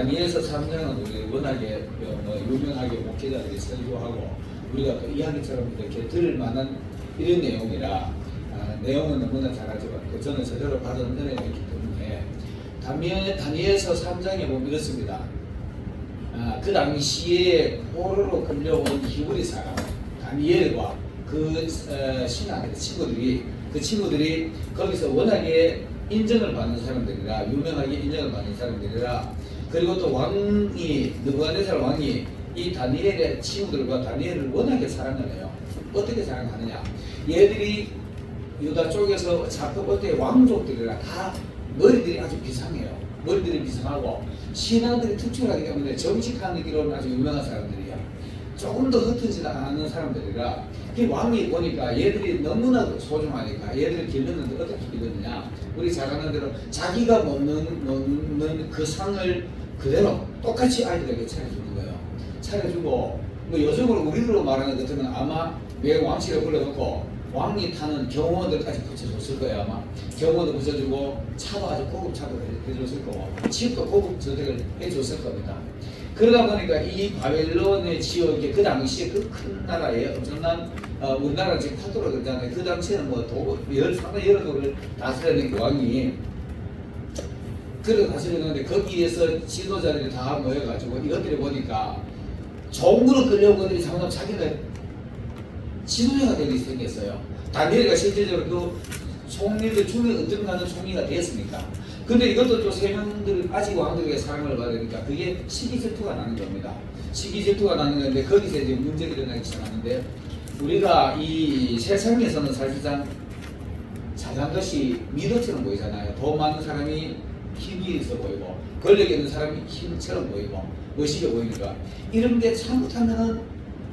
다니엘서 3장은 우리 워낙에 뭐 유명하게 목회자들이 설교하고 우리가 또 이야기처럼 이렇게 들을 만한 이런 내용이라 아, 내용은 너무나 잘 알지만 또 저는 제대로 받은 은혜가 있기 때문에 다니엘, 다니엘서 3장에 보면 이렇습니다. 아, 그 당시에 포로로 끌려온 히브리 사람 다니엘과 그 어, 신하들 친구들이 그 친구들이 거기서 워낙에 인정을 받는 사람들이라 유명하게 인정을 받는 사람들이라 그리고 또 왕이 느부갓네살 왕이 이 다니엘의 친구들과 다니엘을 워낙에 사랑을 해요. 어떻게 사랑하느냐? 얘들이 유다 쪽에서 잡혀볼 때 왕족들이라 다 머리들이 아주 비상해요. 머리들이 비상하고 신앙들이 특출하기 때문에 정직한 기로는 아주 유명한 사람들이야. 조금 더 흩어지지 않는 사람들이라 그 왕이 보니까 얘들이 너무나 소중하니까 얘들을 길렀는데 어떻게 길렀느냐 우리 잘 아는 대로 자기가 먹는, 먹는 그 상을 그대로 똑같이 아이들에게 차려주는 거예요. 차려주고 뭐 요즘으로 우리로 말하는 것 같으면 아마 내 왕실에 불러놓고 왕이 타는 경호원들까지 붙여줬을 거예요 아마. 경호원도 붙여주고 차도 아주 고급 차도 해줬을 거고 집도 고급 저택을 해줬을 겁니다. 그러다 보니까 이 바벨론의 지역이 그 당시에 그 큰 나라에 엄청난 어, 우리나라 지금 파도로 그러잖아요. 그 당시에는 뭐 도, 열, 상당히 여러 도를 다스리는 왕이 다스리는데 거기에서 지도자들이 다 모여가지고 이것들이 보니까 종으로 끌려온 것들이 상당 자기는 지도자가 되기 생겼어요. 다니엘가 실제적으로 그 총리들 중에 어떤 가는 총리가 되었습니까? 근데 이것도 또 세 명들 아직 왕들에게 사랑을 받으니까 그게 시기 질투가 나는 겁니다. 시기 질투가 나는 건데 거기서 이제 문제가 일어나기 시작하는데 우리가 이 세상에서는 사실상 잘난 것이 미덕처럼 보이잖아요. 돈 많은 사람이 힘이 있어 보이고 권력 있는 사람이 힘처럼 보이고 멋있게 보이니까 이런 게 잘못하면은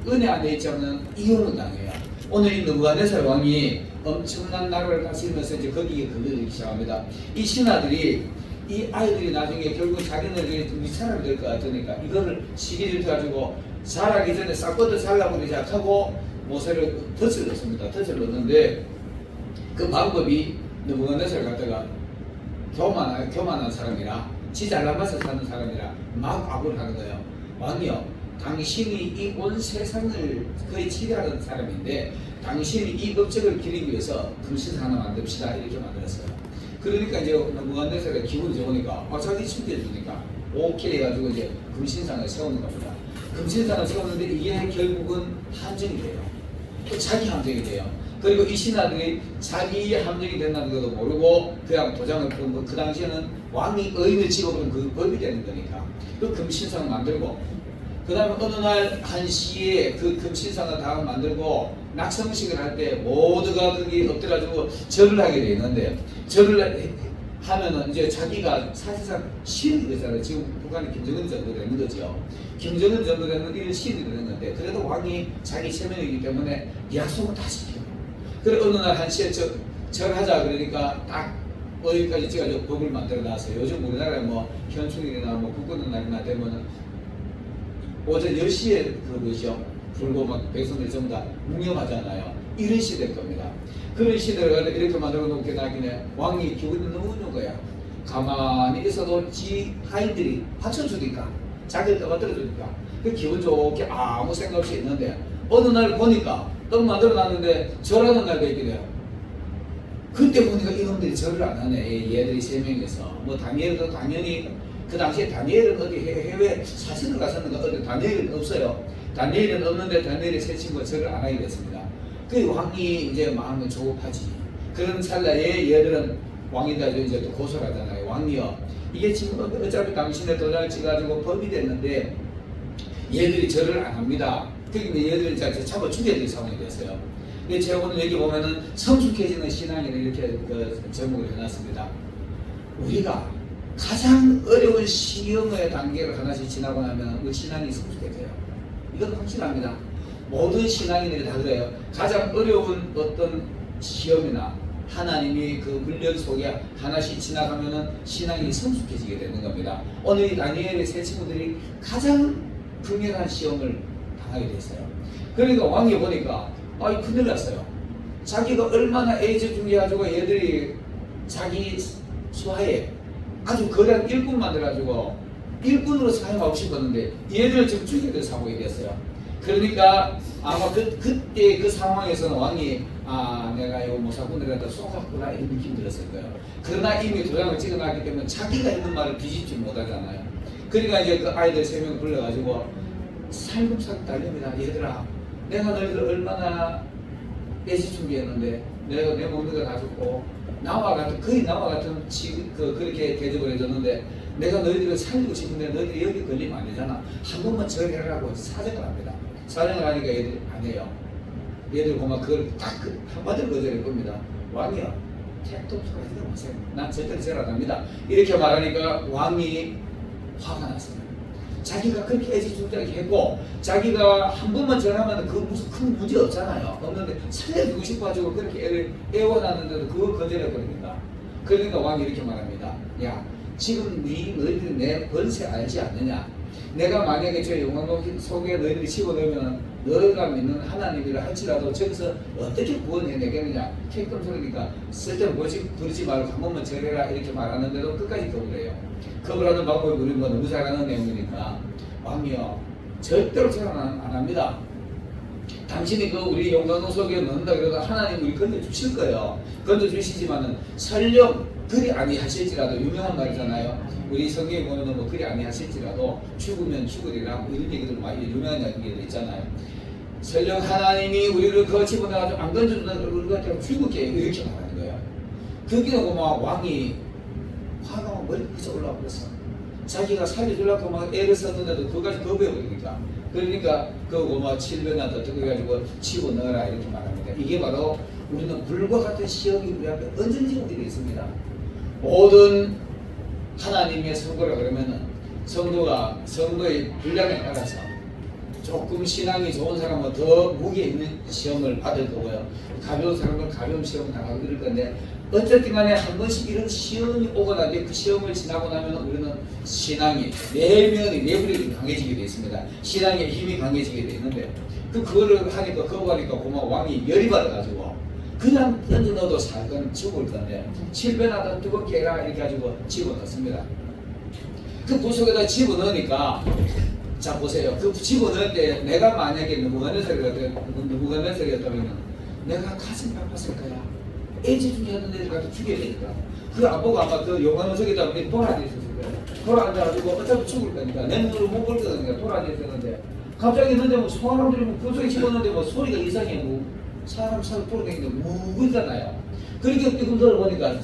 은혜 안돼 있지 않으면 이혼을 당해요. 오늘 이 느부갓네살 왕이 엄청난 나라를 다스리면서 이제 거기에 걸리기 시작합니다. 이 신하들이 이 아이들이 나중에 결국 자기네들이 이 사람이 될 것 같으니까 이거를 시기를 가지고 자라기 전에 싹 뻗어 잘라버리기 시작하고 모세를 덫을 넣습니다. 덫을 넣는데 그 방법이 느부갓네살 갖다가 교만한 교만한 사람이라 지 잘나면서 사는 사람이라 막 악을 하는 거예요. 왕이요. 당신이 이 온 세상을 거의 지배하는 사람인데 당신이 이 법칙을 기리기 위해서 금신 하나 만듭시다 이렇게 만들었어요. 그러니까 이제 무한대사가 기분이 좋으니까 아 자기 챙겨주니까 오케이 해가지고 이제 금신상을 세우는 겁니다. 금신상을 세웠는데 이게 결국은 함정이 돼요. 또 자기 함정이 돼요. 그리고 이 신하들이 자기 함정이 된다는 것도 모르고 그냥 도장을 풀고 그 당시에는 왕이 의인을 찍어보면 그 법이 되는 거니까 그 금신상 만들고 그 다음에 어느 날 한시에 그 금신상을 다 만들고 낙성식을 할 때 모두가 거기 엎드려가지고 절을 하게 돼 있는데 절을 하면은 이제 자기가 사실상 시인이 되잖아요. 지금 북한이 김정은 정도 되는 거죠. 김정은 정도 되는 이런 시인이 되는 건데 그래도 왕이 자기 체면이기 때문에 약속을 다 지켜요. 그래 어느 날 한시에 절, 절하자 그러니까 딱 어디까지 찍어서 법을 만들어 놨어요. 요즘 우리나라에 뭐 현충일이나 뭐 국군의 날이나 되면은 오전 10시에 그것이요. 불고 막 백성들 전부 다 묵념하잖아요. 이런 시대일 겁니다. 그런 시대를 이렇게 만들어 놓게 나기에 왕이 기분이 너무 좋은 거야. 가만히 있어도 지 하인들이 받쳐주니까 자기를 떠받들어주니까 그 기분 좋게 아무 생각 없이 있는데 어느 날 보니까 떡 만들어 놨는데 절하는 날도 있게 돼요. 그때 보니까 이놈들이 절을 안 하네. 얘들이 세 명이서 뭐 다니엘도 당연히 그 당시에 다니엘은 어디 해- 해외 사신을 갔었는가 어디 다니엘은 없어요. 다니엘은 없는데 다니엘의 세 친구가 절을 안 하게 됐습니다. 그 왕이 이제 마음이 조급하지. 그런 찰나에 얘들은 왕이다 이제 또 고소를 하잖아요. 왕이요. 이게 지금 어차피 당신의 도장을 찍어가지고 법이 됐는데 얘들이 절을 안 합니다. 그러니까 얘들을 이제 잡아 죽여야 될 상황이 됐어요. 제가 오늘 여기 보면은 성숙해지는 신앙이를 이렇게 그 제목을 해놨습니다. 우리가 가장 어려운 시험의 단계를 하나씩 지나고 나면 그 신앙이 성숙해져요. 이건 확실합니다. 모든 신앙인들이 다 그래요. 가장 어려운 어떤 시험이나 하나님이 그 훈련 속에 하나씩 지나가면은 신앙이 성숙해지게 되는 겁니다. 오늘 이 다니엘의 세 친구들이 가장 극렬한 시험을 당 하게 됐어요. 그러니까 왕이 보니까 아이 큰일 났어요. 자기가 얼마나 애저 중해가지고 얘들이 자기 수하에 아주 거대한 일꾼 만들어가지고 일꾼으로 사용하고 싶었는데 얘들을 지금 죽여야 될 상황이 됐어요. 그러니까 아마 그, 그때 그 상황에서는 왕이 아 내가 이 모사꾼들한테 속았구나 이런 느낌이 들었을 거예요. 그러나 이미 도장을 찍어놨기 때문에 자기가 있는 말을 뒤집지 못하잖아요. 그러니까 이제 그 아이들 세 명 불러가지고 살금살금 달립니다. 얘들아 내가 너희들 얼마나 애지 준비했는데 내가 내 먹는 거다 줬고 나와 같은 거의 나와 같은 지, 그, 그렇게 대접을 해줬는데 내가 너희들을 살리고 싶은데 너희들이 여기 걸리면 안 되잖아. 한 번만 절해라고 사정을 합니다. 사정을 하니까 얘들이 안 해요. 얘들 보면 그걸 딱 그, 한마디로 거절할 겁니다. 왕이요 택도 없어 가지고 마세요. 난 절대로 절안 합니다. 이렇게 말하니까 왕이 화가 났어요 자기가 그렇게 애지중지하게 했고 자기가 한 번만 전하면 그 무슨 큰 문제 없잖아요. 없는데 살려주고 싶어가지고 그렇게 애원하는데도 그걸 거절해버립니다. 그러니까 왕이 이렇게 말합니다. 야 지금 네 너희들이 내 번세 알지 않느냐? 내가 만약에 저 영광 속에 너희들이 집어넣으면 너희가 믿는 하나님이라 할지라도 저기서 어떻게 구원해내겠느냐? 캐끔 소리니까 쓸데없는 부르지, 말고 한 번만 절해라 이렇게 말하는데도 끝까지 거부해요. 거부하는 방법이 우리가 뭐 너무 잘 아는 내용이니까 왕이요 절대로 절안 안 합니다. 당신이 그 우리 영광 속에 넣는다 그래도 하나님 우리 건져 주실 거예요. 건져 주시지만은 설령 그리 아니하실지라도 유명한 말이잖아요. 우리 성경에 보면 뭐 그리 아니하실지라도 죽으면 죽으리라 뭐 이런 얘기들 많이 유명한 얘기들 있잖아요. 설령 하나님이 우리를 그 집어넣어가지고 안 건져준다 그러면 우리가 그냥 죽을게 이렇게 말하는 거예요. 그게 고막 왕이 화가 막 머리 올라와 버렸어. 자기가 살려주려고 막 애를 썼는데도 그까지 거부해버리니까. 그러니까 그거 뭐 700나 더 해가지고 집어넣어라 이렇게 말합니다. 이게 바로 우리는 불과 같은 시험이 우리 앞에 언제든지 되어 있습니다. 모든 하나님의 선거라 그러면은 성도가 성도의 분량에 따라서 조금 신앙이 좋은 사람은 더 무게 있는 시험을 받을 거고요. 가벼운 사람은 가벼운 시험을 당하고 그럴 건데 어쨌든 간에 한 번씩 이런 시험이 오거나 그 시험을 지나고 나면 우리는 신앙이 내면이 내부력이 강해지게 되어 있습니다. 신앙의 힘이 강해지게 되어 있는데 그 그거를 하니까 거부하니까 고마 왕이 열이 받아가지고 그냥 던져 넣어도 살건 죽을 건데 7배나 뜨겁게 해라 이렇게 가지고 집어넣습니다. 그 부속에다 집어넣으니까 자 보세요. 그 집어넣을 때 내가 만약에 누구가네살이었다면 내가 가슴 아팠을 거야. 애지중지 하던 애들 가서 죽여야 되니까. 안 보고 아마 그 용광로 속에다 우리 돌아앉아 있었을 거예요. 돌아앉아가지고 어차피 죽을 거니까 내 눈으로 못 볼 거니까 돌아앉아 있었는데 갑자기 있는데 뭐 사람들이 뭐 구석에 집어넣는데 뭐 소리가 이상해 뭐 사람 사람 돌아다니는데 무거잖아요. 그렇게 지금 들어보니까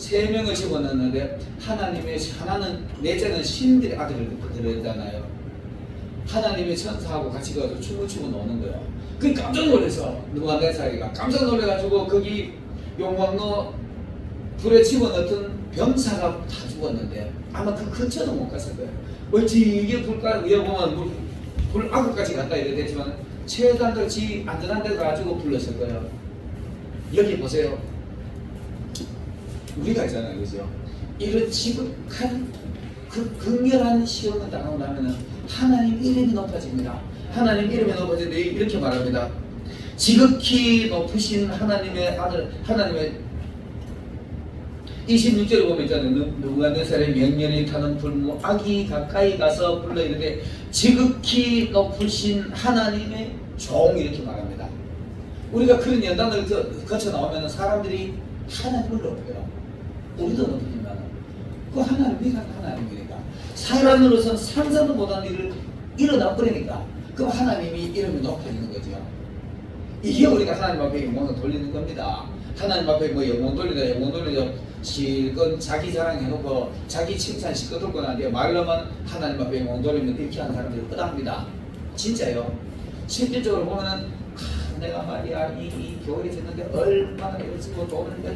세 명을 집어넣는데 하나님의 하나는 넷째는 신들의 아들을 들었잖아요. 하나님의 천사하고 같이 가서 춤을 추고 노는 거예요. 그 깜짝 놀라서 누가 내 사이가 깜짝 놀래가지고 거기 용광로 불에 집어넣던 병사가 다 죽었는데 아마 그 근처도 못 갔을 거예요. 이게 불가 위에 보면 물, 불 악을까지 갔다 이래 됐지만 최단도 지 안전한 데 가지고 불렀을 거예요. 여기 보세요. 우리가 있잖아요, 그죠? 이런 지극한 그 극렬한 시험을 당하고 나면은 하나님 이름이 높아집니다. 하나님 이름이 높아지는데 이렇게 말합니다. 지극히 높으신 하나님의 아들, 하나님의 26절에 보면 있잖아요. 누가 내 사람의 명령이 타는 불무 악이 가까이 가서 불러 이르되 지극히 높으신 하나님의 종 이렇게 말합니다. 우리가 그런 연단을 거- 거쳐 나오면 사람들이 하나님을 높여요. 우리도 높이지만 그 하나님이 하나님이니까 사람으로서는 상상도 못한 일을 일어나 버리니까 그럼 하나님이 이름이 높아지는 거죠. 이게 우리가 하나님 앞에 영광을 돌리는 겁니다. 하나님 앞에 뭐 영광 돌리다 영광 돌리다 실컷 자기 자랑해놓고 자기 칭찬 시끄럽고 나는데 말로만 하나님 앞에 영광 돌리면 이렇게 하는 사람들이 허다합니다. 진짜요. 실질적으로 보면은 아, 내가 말이야 이, 이 교회에 있는데 얼마나 쓰고 돈을 몇,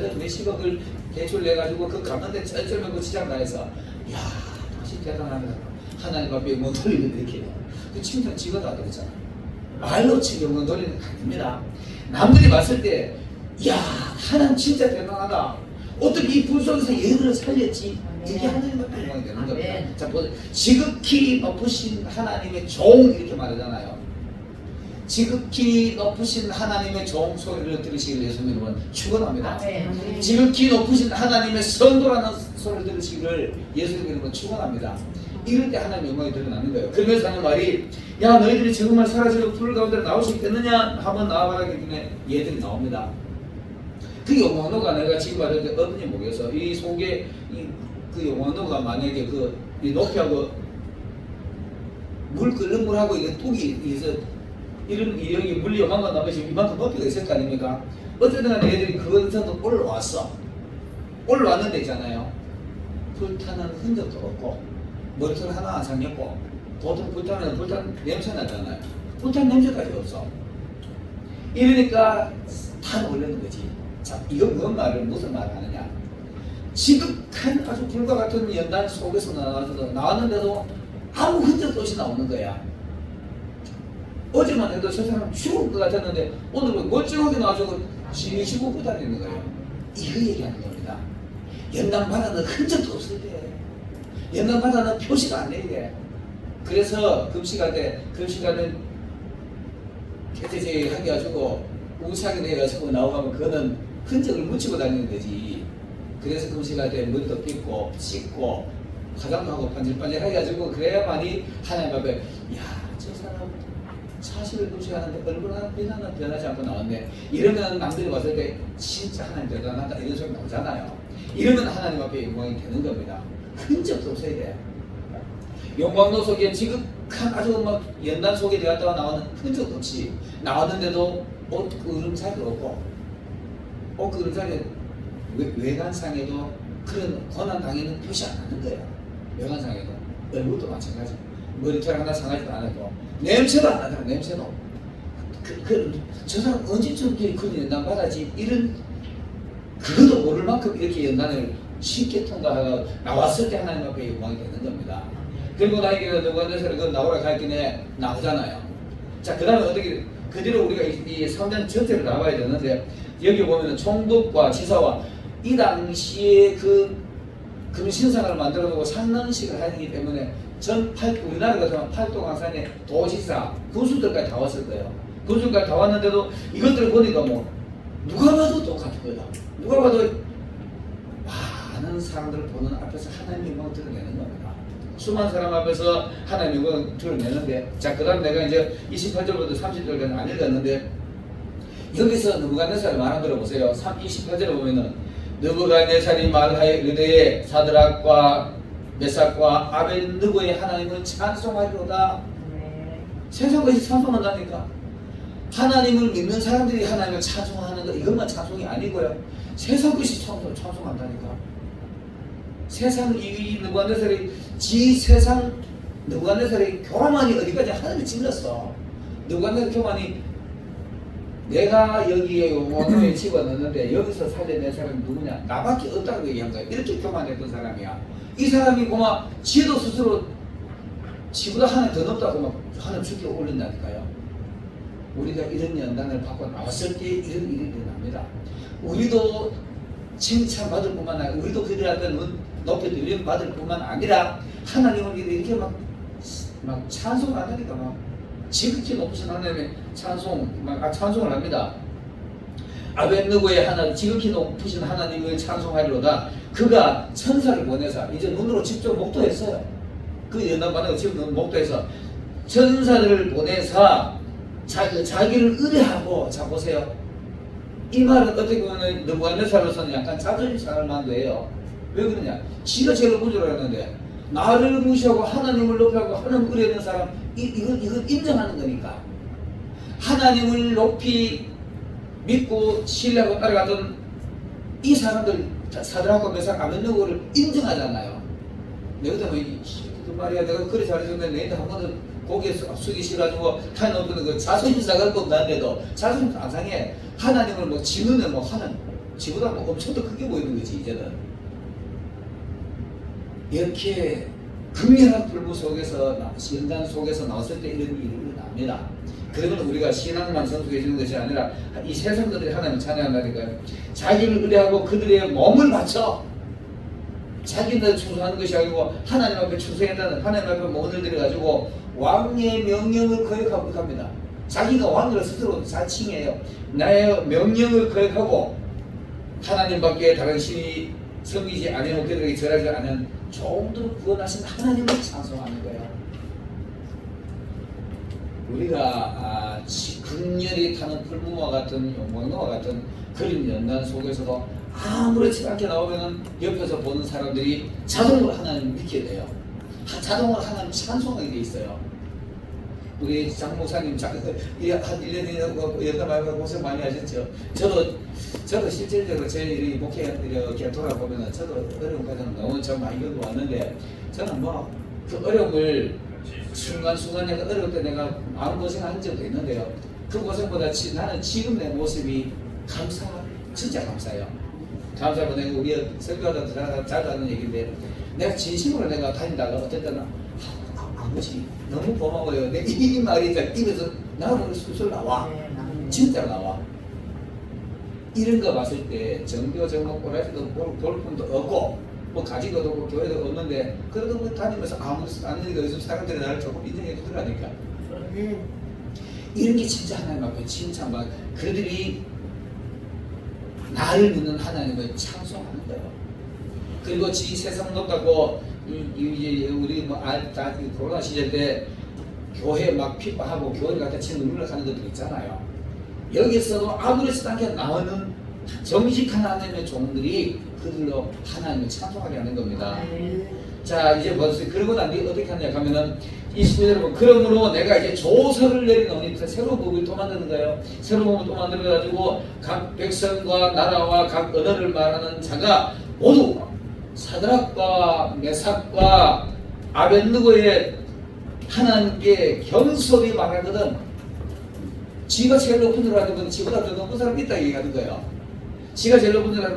몇, 몇십억을 대출 내가지고 그 갔는데 쩔쩔 고 지장 다해서 야 당신 대단하다 하나님 앞에 영광 돌리면 이렇게. 그 칭찬 지가 다 그러잖아. 말로 영광 돌리는 거 아닙니다. 남들이 봤을 때, 야 하나님 진짜 대단하다. 어떻게 이 불 속에서 얘들을 살렸지? 이게 하나님밖에 영광이 되는 겁니다. 자, 보세요. 지극히 높으신 하나님의 종 이렇게 말하잖아요. 지극히 높으신 하나님의 좋은 소리를 들으시길 예수님은 축원합니다. 아멘. 지극히 높으신 하나님의 선도라는 소리를 들으시기를 예수님은 축원합니다. 이럴 때 하나님 영광이 드러나는 거예요. 그러면서 하는 말이 야 너희들이 정말 사라지고 불 가운데 나올 수 있겠느냐 한번 나와봐라 기분에 얘들이 나옵니다. 그 영원호가 내가 지금 말했는데 어떤지 모르겠어. 이 속에 이, 그 영원호가 만약에 그이 높이하고 물 끓는 물하고 이게 뚝이 있어 이런 이 여기 물리 요만큼 남으시면 이만큼 높이가 있을 거 아닙니까? 어쨌든 간에 얘들이 그것에서 올라왔어. 올라왔는데 있잖아요. 불타는 흔적도 없고 머리털 하나 안 상했고 보통 불타면 불탄 냄새 나잖아요. 불탄 냄새까지 없어. 이러니까 다 놀라는 거지. 자, 이거 무슨 말을 무슨 말 하느냐? 지극한 아주 불과 같은 연단 속에서 나왔는데도 아무 흔적도 없이 나오는 거야. 어제만 해도 저 사람 죽을 것 같았는데 오늘은 멀쩡하게 나와서 지시고 고 다니는 거예요. 이거 얘기하는 겁니다. 연단 바다는 흔적도 없을 때, 연단 바다는 표시가 안 돼, 이게. 그래서 때, 금식하는 개태제 하게 가지고 우상이 돼가지고 나오면 그거는 흔적을 묻히고 다니는 거지. 그래서 때 머리도 빗고 씻고 화장도 하고 반질반질 해가지고 그래야만이 하나님 앞에 야 저 사람 사실을 금식하는데 얼굴 하나 빛 하나 변하지 않고 나왔네. 이러면 남들이 봤을 때 진짜 하나님 대단하다 이런 소리 나오잖아요. 이러면 하나님 앞에 영광이 되는 겁니다. 흔적도 없어야 돼. 영광로 속에 지극한 아주 막 연단 속에 들어갔다가 나오는 흔적 없이 나왔는데도 옷 그름살도 없고 옷 그름살이 외- 외관상에도 그런 고난 당에는 표시 안 하는 거예요. 외관상에도 얼굴도 마찬가지. 머리털 하나 상하지도 않았고 냄새도 안 나더라 냄새도. 그, 그, 저 사람 언제쯤 큰 연단 받았지 이런 그것도 모를 만큼 이렇게 연단을 쉽게 통과하고 나왔을 때 하나님 앞에 영광이 되는 겁니다. 그리고 나에게 누가네서를 그 나오라 갈길에 나오잖아요. 자, 그 다음에 어떻게, 그 뒤로 우리가 이, 이 3년 전체를 나와야 되는데, 여기 보면은 총독과 지사와 이 당시에 그 금신상을 만들어 놓고 상런식을 하기 때문에 전 팔, 우리나라 같으면 팔도 강산에 도지사, 군수들까지 다 왔을 거예요. 군수들까지 다 왔는데도 이것들을 보니까 뭐, 누가 봐도 똑같거든. 누가 봐도 많은 사람들을 보는 앞에서 하나님의 영광을 드러내는 겁니다. 수많은 사람 앞에서 하나님의 영광을 드러내는데 자, 그 다음 내가 이제 28절부터 30절까지 안 읽었는데 여기서 느부갓네살을 말한 걸 보세요. 28절에 보면은 느부갓네살이 말하여 의대에 사드락과 메삭과 아벤느고의 하나님을 찬송하리로다. 네. 세상 것이 찬송한다니까. 하나님을 믿는 사람들이 하나님을 찬송하는 거 이것만 찬송이 아니고요. 세상 것이 찬송, 찬송한다니까. 세상 이 느부갓네살이 지 세상 느부갓네살이 교만이 어디까지 하늘을 찔렀어. 느부갓네살 교만이 내가 여기에 원호에 집어넣는데 여기서 살려낸 사람이 누구냐? 나밖에 없다고 얘기한 거야. 이렇게 교만했던 사람이야. 이 사람이 고마 지도 스스로 지보다 하나 더 높다고 막 하나 죽게 올린다니까요. 우리가 이런 연단을 받고 나왔을 때 이런 일이 일어납니다. 우리도 칭찬받을 뿐만 아니라 우리도 그들한테 높이 들림 받을 뿐만 아니라 하나님을 이렇게 막, 막 찬송하니까 막 지극히 높으신 하나님의 찬송, 막 아, 찬송을 합니다. 아벤느고의 하나님, 지극히 높으신 하나님을 찬송하리로다. 그가 천사를 보내서 이제 눈으로 직접 목도했어요. 그 연단받은 지금 목도해서 천사를 보내서 자, 자기를 의뢰하고 자 보세요. 이 말은 어떻게 보면 느부갓네살로서는 약간 자존심 상할 만도 해요. 왜 그러냐? 지가 제일 부족했는데 나를 무시하고 하나님을 높이하고 하나님 의뢰하는 사람 이, 이건 이건 인정하는 거니까 하나님을 높이 믿고 신뢰하고 따라가던 이 사람들 사드락과 메삭 아벤노고를 인정하잖아요. 내가 뭐 이- 그 말이야 내가 그리 잘해줬는데 내한테 한 번도 고개 숙- 숙이시가지고 하나님 없는 그 자존심 상할 것도 난데도 자존심 안 상해 하나님을 뭐 지는데 뭐 하는 지보다 뭐 엄청 더 크게 보이는 거지 이제는 이렇게 극렬한 불부 속에서 나- 연단 속에서 나왔을 때 이런 일이 일어납니다. 그러면 우리가 신앙만 주는 것이 아니라 이 세상들이 하나님을 찬양한다니까요. 자기를 의뢰하고 그들의 몸을 바쳐 자기들 충성하는 것이 아니고 하나님 앞에 충성했다는 하나님 앞에 몸을 들여가지고 왕의 명령을 거역하고 합니다. 자기가 왕으로 스스로 자칭해요. 나의 명령을 거역하고 하나님밖에 다른 신이 섬기지 아니하고 그들에게 절하지 않은 종들을 구원하신 하나님을 찬송하는 거예요. 우리가 아, 지- 극렬히 타는 풀무와 같은 용광로와 같은 그림 연단 속에서도 아무렇지 않게 나오면은 옆에서 보는 사람들이 자동으로 하나님 믿게 돼요. 하- 자동으로 하나님 찬송하게 돼 있어요. 우리 장 목사님 장, 이한 1년이나 연단 말고 고생 많이 하셨죠. 저도 저도 실질적으로 제 일이 목회 이렇게 돌아보면은 저도 과정 너무 저 많이 겪어 왔는데 저는 뭐 그 어려움을 순간순간 내가 어려울 때 내가 마음 고생한 적도 있는데요. 그 고생보다 지- 나는 지금 내 모습이 감사, 진짜 감사해요. 감사하고 내가 우리 설교하다 잘- 자주 하는 얘기인데 내가 진심으로 내가 다니다가 어떨 때는 아, 아, 아버지 너무 고마워요. 내 이 말이 입에서 나오는 술술 나와. 네. 진짜 나와. 이런 거 봤을 때 정교 정목 꼬라지도 볼, 볼품도 없고 뭐 가지도 없고 교회도 없는데 그래도 뭐 다니면서 아무렇지도 않으니까 요즘 사람들이 나를 조금 인정해 주더라니까 네. 이런 게 진짜 하나님 앞에 칭찬받 그들이 나를 믿는 하나님을 찬송하는 거예요. 그리고 지 세상 높다고 우리 뭐 아, 다 코로나 시절 때 교회 막 핍박하고 교회 갖다 치는 눈을 하는 것들 있잖아요. 여기서도 아무렇지도 않게 나오는 정직한 하나님의 종들이 그들로 하나님을 찬송하게 하는 겁니다. 네. 자 이제 보세요. 그러고 난 뒤에 어떻게 하냐 하면은 20절 여러분 그러므로 내가 이제 조서를 내리노니 새로운 법을 또 만드는 거예요. 새로운 법을 또 만들어 가지고 각 백성과 나라와 각 언어를 말하는 자가 모두 사드락과 메삭과 아벤느고의 하나님께 경솔히 말하거든 지가 제일 높은 줄 알았는데 지보다 더 높은 사람이 있다 얘기하는 거예요. 지가 제일 높은 줄 알,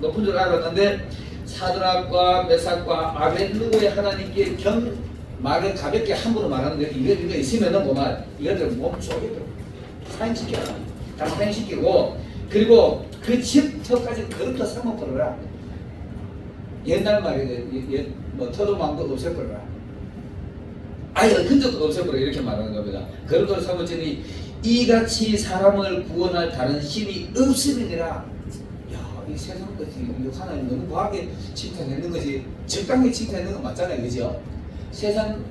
높은 줄 알았는데 사드락과 메삭과 아벤누고의 하나님께 경 말을 가볍게 함부로 말하는데 이거 이거 있으면은 뭐만 이거들 몸 쪼개도 사행시켜 다 사행시키고 그리고 그 집터까지 그릇도 삼아버려라. 옛날 말이에요 뭐 터도 망도 없애버려라. 아예 흔적도 없애버려. 이렇게 말하는 겁니다. 그릇도 삼아지니 이같이 사람을 구원할 다른 신이 없음이니라. 야, 이 세상 것이 이 하나님 너무 과하게 칭찬했는 거지 적당히 칭찬했는 건 맞잖아요, 그죠? 세상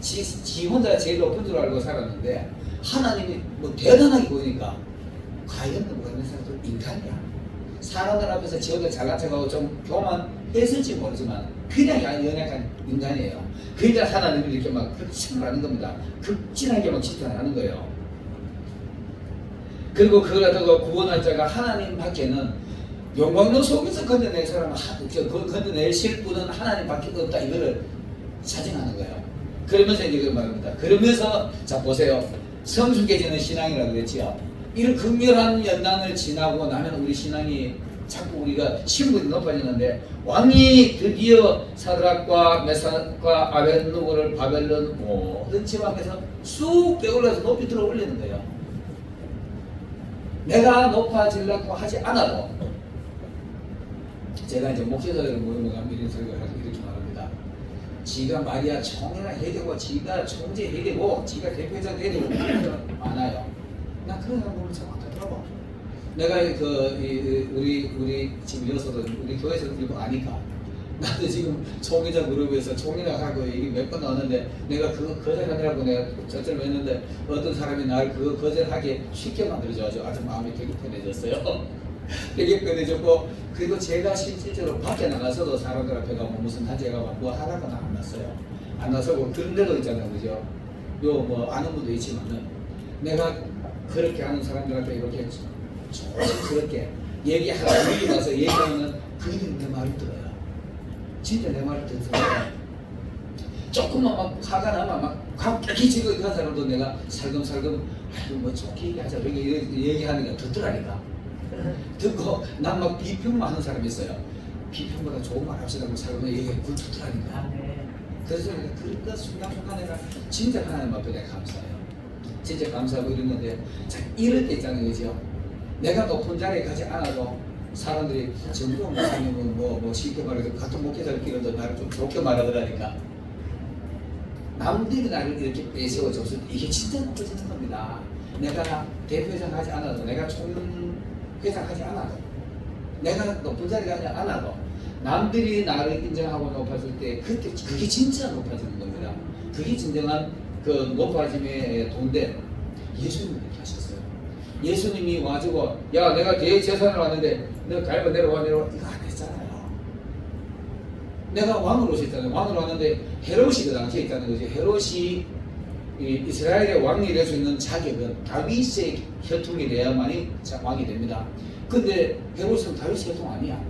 지, 지 혼자 제일 높은 줄 알고 살았는데 하나님이 뭐 대단하게 보이니까 과연 누가 있는 사람들 인간이야. 사람들 앞에서 지 혼자 잘난 척하고 좀 교만했을지 모르지만 그냥 연약한 인간이에요. 그러니까 하나님을 이렇게 막 그렇게 칭찬하는 겁니다. 극진하게 막 칭찬하는 거예요. 그리고 그걸 갖다가 구원할 자가 하나님밖에는 영광로 속에서 건져낼 사람은 하- 그- 그 건져내실 분은 하나님밖에 없다 이거를 자증하는 거예요. 그러면서 이제 그 말합니다. 그러면서 자 보세요. 성숙해지는 신앙이라고 그랬지요. 이런 극렬한 연단을 지나고 나면 우리 신앙이 자꾸 우리가 신분이 높아지는데 왕이 드디어 사드락과 메삭과 아벤누고를 바벨론 모든 지방에서 쑥 빼올려서 높이 들어 올리는 거예요. 내가 높아지려고 하지 않아도 제가 이제 목회자들을 모이면 이런 설교를 하고 이렇게 말합니다. 지가 마리아 총회나 해야 되고 지가 총재 해야 되고 지가 대표자 해야 되고 그런 사람 많아요. 나 그런 사람 보면 참 안타더라고. 내가 그 이- 우리 우리 지금 여서도 우리 교회에서 그리고 아니까 나도 지금 총회자 그룹에서 총회나 하고 이게 몇 번 나왔는데 내가 그거 거절하느라고 내가 저절로 했는데 어떤 사람이 날 그거 거절하게 쉽게 만들어줘가지고 아주 마음이 되게 편해졌어요. 되게 편해졌고 그리고 제가 실질적으로 밖에 나가서도 사람들 앞에 가면 무슨 단체가 뭐 하라고는 안 났어요. 안 나서고 그런 데도 있잖아요, 그죠? 요뭐 아는 분도 있지만은 내가 그렇게 하는 사람들한테 이렇게 조심스럽게 얘기하고 미리 가서 얘기하면 그들은 내 말을 들어요. 진짜 내 말을 듣는 사람. 조금만 막 화가 나면 막 갑자기 지금 이런 사람도 내가 살금살금 아이고 뭐 좋게 얘기하자 이렇게 얘기하니까 듣더라니까. 듣고 난 막 비평만 하는 사람이 있어요. 비평보다 좋은 말 합시다 고 살면 얘기해 그걸 듣더라니까. 아, 네. 그래서 내가 그런 순간순간 내가 진짜 하나님 앞에 내가 감사해요. 진짜 감사하고 이랬는데 자 이럴 때 있잖아요, 그죠? 내가 높은 자리에 가지 않아도 사람들이 정도 목사님은 뭐, 뭐 쉽게 말해서 같은 목회자들끼리도 나를 좀 좋게 말하더라니까. 남들이 나를 이렇게 내세워줬을 때 이게 진짜 높아지는 겁니다. 내가 대표회장 하지 않아도 내가 총 회장 하지 않아도 내가 높은 자리에 가지 않아도 남들이 나를 인정하고 높아질 때 그때 그게 진짜 높아지는 겁니다. 그게 진정한 그 높아짐의 돈데 예수님이 그렇게 하셨어요. 예수님이 와가지고 야 내가 대제사를 왔는데 너 갈바 내려와 내려와 이거 안 했잖아요. 내가 왕으로 오셨잖아요. 왕으로 왔는데 헤롯이 그 당시에 있다는 거죠. 헤롯이 이 이스라엘의 왕이 될 수 있는 자격은 다윗의 혈통이 자- 왕이 됩니다. 근데 헤롯은 다윗의 혈통 아니야.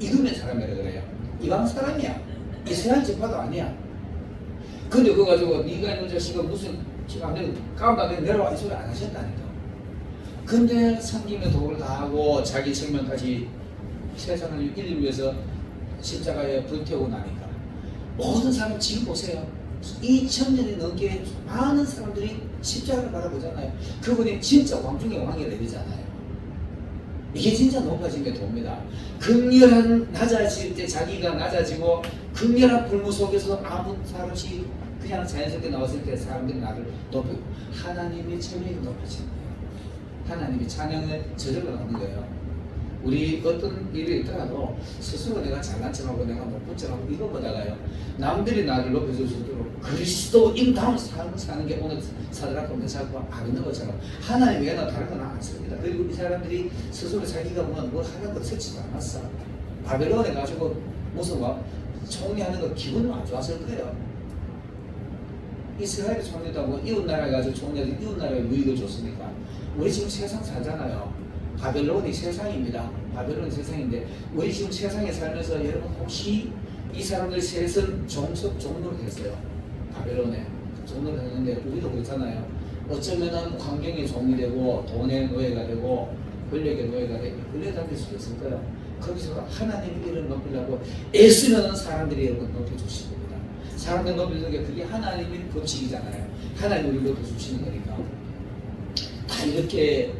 이금의 사람이라 그래요. 이방 사람이야. 이스라엘 집파도 아니야. 근데 그거 가지고 네가 있는 자식은 무슨 지금 안 되는 내려와 이 소리 안 하셨다니까. 근데 섬김의 도를 다하고 자기 생명까지 세상을 이기기 위해서 십자가에 불태우고 나니까 모든 사람 지금 보세요. 2천년이 넘게 많은 사람들이 십자가를 바라보잖아요. 그분이 진짜 왕중의 왕이 되잖아요. 이게 진짜 높아짐의 도입니다. 극렬한 낮아질 때 자기가 낮아지고 극렬한 불무 속에서 아무 사람 없이 그냥 자연스럽게 나왔을 때 사람들이 나를 높이고 하나님의 천명이 높아지는 거예요. 하나님이 찬양을 저절로 나오는 거예요. 우리 어떤 일이 있더라도 스스로 내가 잘난 척하고 내가 못본 척하고 이거보다가요 남들이 나를 높여줄 수 있도록 그리스도인다운 삶을 사는 게 오늘 사드락과 메사과 아는 것처럼 하나님 외에는 다른 건 않습니다. 그리고 이 사람들이 스스로 자기가 뭐, 뭘 하려고 설치도 않았어. 바벨론에 가지고 무슨 뭐 총리하는 거 기분은 안 좋았을 거예요. 이스라엘 총리도 이웃 나라에 가서 총리한테 이웃 나라에 유익을 줬으니까 우리 지금 세상 살잖아요. 바벨론이 세상입니다. 바벨론이 세상인데 우리 지금 세상에 살면서 여러분 혹시 이 사람들 셋은 종속 종로를 했어요. 바벨론에 종로를 했는데 우리도 그렇잖아요. 어쩌면은 환경의 종이 되고 돈의 노예가 되고 권력의 노예가 되고 끌려다닐 수도 있을 거예요. 거기서 하나님의 이름을 높이려고 애쓰는 사람들이 여러분 높여주신 겁니다. 사람들 높여주는 게 그게 하나님의 법칙이잖아요. 하나님 우리 높여주시는 거니까. 다 이렇게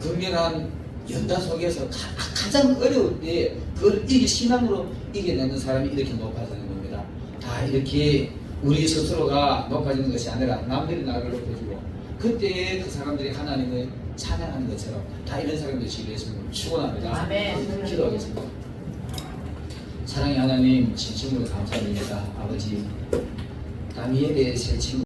극렬한 연단 속에서 가, 가장 어려울 때 그걸 이기 신앙으로 이겨내는 사람이 이렇게 높아지는 겁니다. 다 이렇게 우리 스스로가 높아지는 것이 아니라 남들이 나를 높여주고 그때 그 사람들이 하나님을 찬양하는 것처럼 다 이런 사람들이 예수님을 축원합니다. 아멘. 기도하겠습니다. 사랑의 하나님 진심으로 감사드립니다. 아버지 다미엘의 새 친구